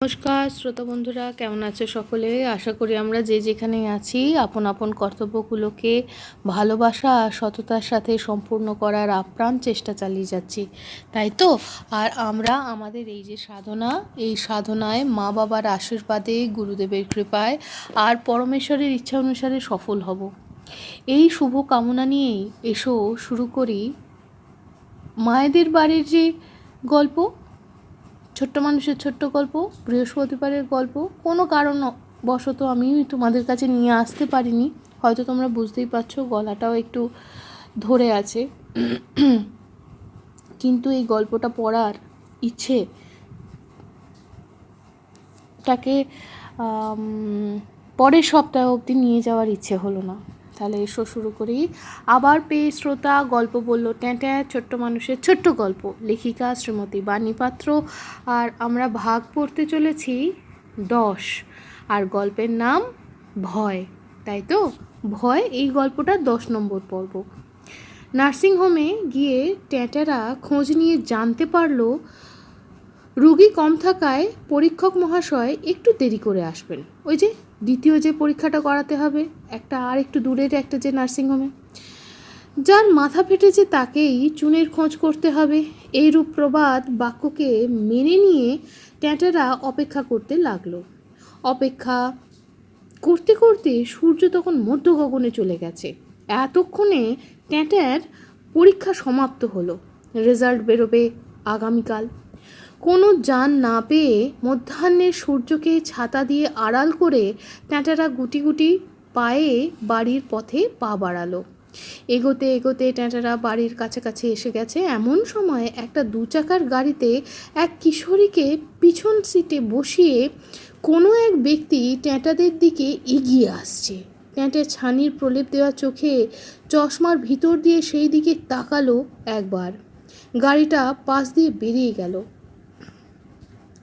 নমস্কার, শ্রোতা বন্ধুরা, কেমন আছো সকলে? আশা করি আমরা যে যেখানে আছি, আপন আপন কর্তব্যগুলোকে ভালোবাসা আর সততার সাথে সম্পূর্ণ করার আপ্রাণ চেষ্টা চালিয়ে যাচ্ছি। তাই তো? আর আমরা আমাদের এই যে সাধনা, এই সাধনায় মা বাবার আশীর্বাদে, গুরুদেবের কৃপায় আর পরমেশ্বরের ইচ্ছা অনুসারে সফল হব। এই শুভ কামনা নিয়েই এসো শুরু করি মায়েদের বাড়ির যে গল্প ছোট্ট মানুষের ছোট্ট গল্প, বৃহস্পতিবারের গল্প, কোনো কারণ বশত আমি তোমাদের কাছে নিয়ে আসতে পারিনি। হয়তো তোমরা বুঝতেই পারছ, গলাটাও একটু ধরে আছে। কিন্তু এই গল্পটা পড়ার ইচ্ছে, তাকে পরের সপ্তাহ অবধি নিয়ে যাওয়ার ইচ্ছে হলো না। তাহলে এসো শুরু করি। আবার পেয়ে শ্রোতা গল্প বলল ট্যাঁট্যা ছোট্ট মানুষের ছোট্ট গল্প। লেখিকা শ্রীমতী বাণী পাত্র। আর আমরা ভাগ পড়তে চলেছি দশ। আর গল্পের নাম ভয়। তাই তো? ভয়, এই গল্পটা দশ নম্বর পর্ব। নার্সিংহোমে গিয়ে ট্যাঁটারা খোঁজ নিয়ে জানতে পারল, রুগী কম থাকায় পরীক্ষক মহাশয় একটু দেরি করে আসবেন। ওই যে দ্বিতীয় যে পরীক্ষাটা করাতে হবে, একটা আর একটু দূরের একটা যে নার্সিংহোমে যার মাথা ফেটেছে তাকেই চুনের খোঁজ করতে হবে, এইরূপ প্রবাদ বাক্যকে মেনে নিয়ে ট্যাঁটারা অপেক্ষা করতে লাগল। অপেক্ষা করতে করতে সূর্য তখন মধ্য গগনে চলে গেছে। এতক্ষণে ট্যাঁটার পরীক্ষা সমাপ্ত হলো। রেজাল্ট বেরোবে আগামীকাল। কোনো যান না পেয়ে মধ্যাহ্নের সূর্যকে ছাতা দিয়ে আড়াল করে ট্যাঁটারা গুটি গুটি পায়ে বাড়ির পথে পা বাড়ালো। এগোতে এগোতে ট্যাঁটারা বাড়ির কাছাকাছি এসে গেছে। এমন সময় একটা দু চাকার গাড়িতে এক কিশোরীকে পিছন সিটে বসিয়ে কোনো এক ব্যক্তি ট্যাঁটাদের দিকে এগিয়ে আসছে। ট্যাঁটের ছানির প্রলেপ দেওয়া চোখে চশমার ভিতর দিয়ে সেই দিকে তাকালো একবার। গাড়িটা পাশ দিয়ে বেরিয়ে গেল।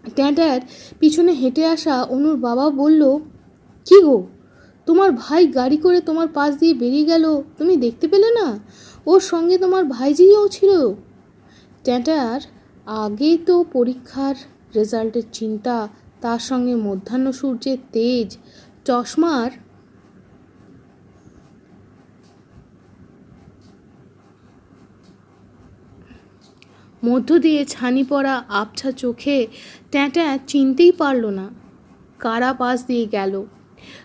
ট্যাঁটার পিছনে হেঁটে আসা অনুর বাবা বলল, কি গো? তোমার ভাই গাড়ি করে তোমার পাশ দিয়ে বেরিয়ে গেল, তুমি দেখতে পেলে না? ওর সঙ্গে তোমার ভাইজিও ছিল। ট্যাঁটার আগে তো পরীক্ষার রেজাল্টের চিন্তা, তার সঙ্গে মধ্যাহ্ন সূর্যের তেজ, চশমার মধ্য দিয়ে ছানি পড়া আবছা চোখে ট্যাঁট্যা চিনতেই পারল না। কারা পাশ দিয়ে গেল?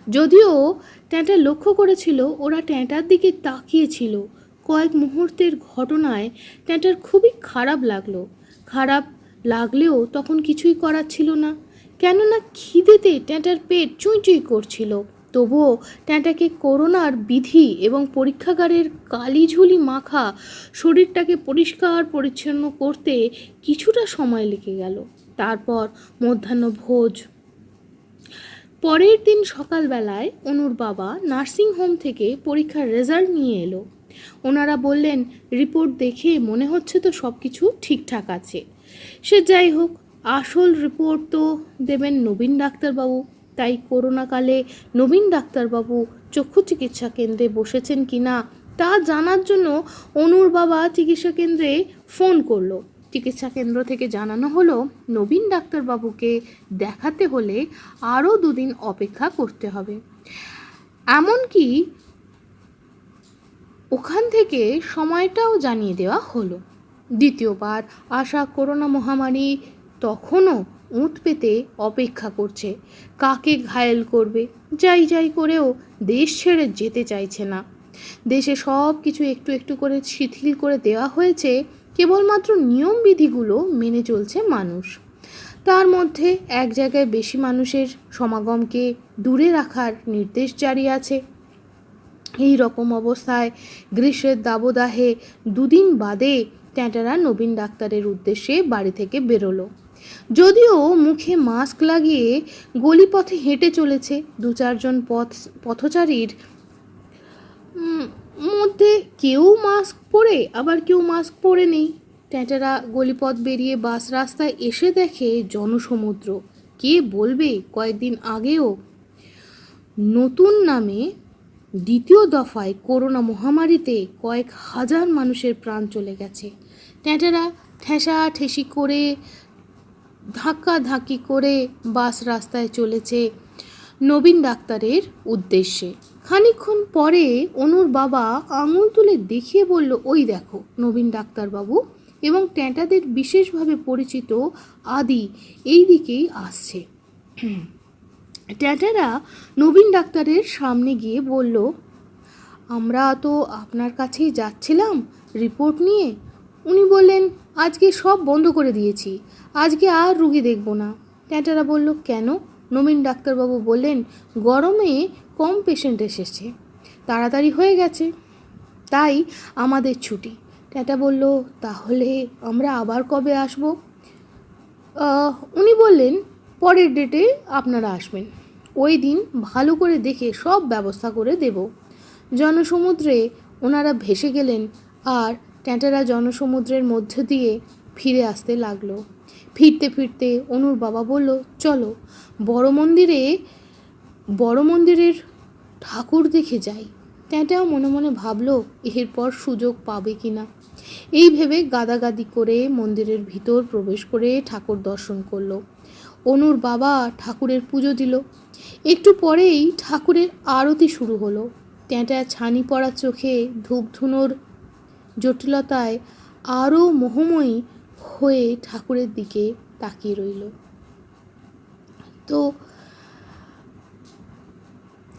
যদিও ট্যাঁটা লক্ষ্য করেছিল, ওরা ট্যাঁটার দিকে তাকিয়েছিল। কয়েক মুহূর্তের ঘটনায় ট্যাঁটার খুবই খারাপ লাগল। খারাপ লাগলেও তখন কিছুই করার ছিল না। কেননা খিদেতে ট্যাঁটার পেট চুঁই চুঁই করছিল। তবুও ট্যাঁটাকে করোনার বিধি এবং পরীক্ষাগারের কালিঝুলি মাখা শরীরটাকে পরিষ্কার পরিচ্ছন্ন করতে কিছুটা সময় লেগে গেল। তারপর মধ্যাহ্ন ভোজ। পরের দিন সকালবেলায় অনুর বাবা নার্সিং হোম থেকে পরীক্ষার রেজাল্ট নিয়ে এলো। ওনারা বললেন, রিপোর্ট দেখে মনে হচ্ছে তো সব কিছু ঠিকঠাক আছে। সে যাই হোক, আসল রিপোর্ট তো দেবেন নবীন ডাক্তারবাবু। তাই করোনাকালে নবীন ডাক্তারবাবু চক্ষু চিকিৎসা কেন্দ্রে বসেছেন কি না তা জানার জন্য অনুর বাবা চিকিৎসা কেন্দ্রে ফোন করল। চিকিৎসা কেন্দ্র থেকে জানানো হলো, নবীন ডাক্তারবাবুকে দেখাতে হলে আরও দুদিন অপেক্ষা করতে হবে। এমনকি ওখান থেকে সময়টাও জানিয়ে দেওয়া হলো। দ্বিতীয়বার আসা করোনা মহামারী তখনও উঁত পেতে অপেক্ষা করছে। কাকে ঘায়েল করবে? যাই যাই করেও দেশ ছেড়ে যেতে চাইছে না। দেশে সব কিছু একটু একটু করে শিথিল করে দেওয়া হয়েছে, কেবলমাত্র নিয়মবিধিগুলো মেনে চলছে মানুষ। তার মধ্যে এক জায়গায় বেশি মানুষের সমাগমকে দূরে রাখার নির্দেশ জারি আছে। এই রকম অবস্থায় গ্রীষ্মের দাবদাহে দুদিন বাদে ট্যাঁটারা নবীন ডাক্তারের উদ্দেশ্যে বাড়ি থেকে বেরোলো। যদিও মুখে মাস্ক লাগিয়ে গলিপথে হেঁটে চলেছে দু চারজন পথ, পথচারীর। মধ্যে কেউ মাস্ক পরে, আবার কেউ মাস্ক পরে নেই। ট্যাঁটারা গলিপথ বেরিয়ে বাস রাস্তায় এসে দেখে জনসমুদ্র। কে বলবে কয়েকদিন আগেও? নতুন নামে দ্বিতীয় দফায় করোনা মহামারীতে কয়েক হাজার মানুষের প্রাণ চলে গেছে। ট্যাঁটারা ঠেসা ঠেসি করে ধাক্কা ধাক্কি করে বাস রাস্তায় চলেছে নবীন ডাক্তারের উদ্দেশ্যে। খানিকক্ষণ পরে অনুর বাবা আঙুল তুলে দেখিয়ে বলল, ওই দেখো, নবীন ডাক্তারবাবু এবং ট্যাঁটাদের বিশেষভাবে পরিচিত আদি এই দিকেই আসছে। ট্যাঁটারা নবীন ডাক্তারের সামনে গিয়ে বলল, আমরা তো আপনার কাছেই যাচ্ছিলাম রিপোর্ট নিয়ে। উনি বললেন, আজকে সব বন্ধ করে দিয়েছি। আজকে আর রুগী দেখব না। ট্যাঁটারা বলল, কেন? নবীন ডাক্তারবাবু বললেন, গরমে কম পেশেন্ট এসেছে। তাড়াতাড়ি হয়ে গেছে। তাই আমাদের ছুটি। ট্যাটা বলল, তাহলে আমরা আবার কবে আসব? উনি বললেন, পরের ডেটে আপনারা আসবেন। ওই দিন ভালো করে দেখে সব ব্যবস্থা করে দেব। জনসমুদ্রে ওনারা ভেসে গেলেন, আর ট্যাঁটারা জনসমুদ্রের মধ্য দিয়ে ফিরে আসতে লাগল। ফিরতে ফিরতে অনুর বাবা বলল, চলো, বড় মন্দিরে, বড় মন্দিরের ঠাকুর দেখে যাই। ট্যাঁটাও মনে মনে ভাবলো, এরপর সুযোগ পাবে কি না? এই ভেবে গাদাগাদি করে মন্দিরের ভিতর প্রবেশ করে ঠাকুর দর্শন করল। অনুর বাবা ঠাকুরের পুজো দিল। একটু পরেই ঠাকুরের আরতি শুরু হলো। ট্যাঁটা ছানি পড়া চোখে ধূপধুনোর জটিলতায় আরও মোহময়ী হয়ে ঠাকুরের দিকে তাকিয়ে রইল। তো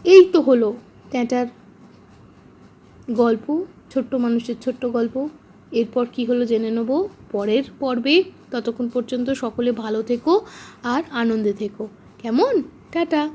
এই তো হলো ট্যাঁটার গল্প, ছোট্ট মানুষের ছোট্ট গল্প। এরপর কি হলো জেনে নেব। পরের পর্বে ততক্ষণ পর্যন্ত সকলে ভালো থেকো আর আনন্দে থেকো। কেমন? টাটা।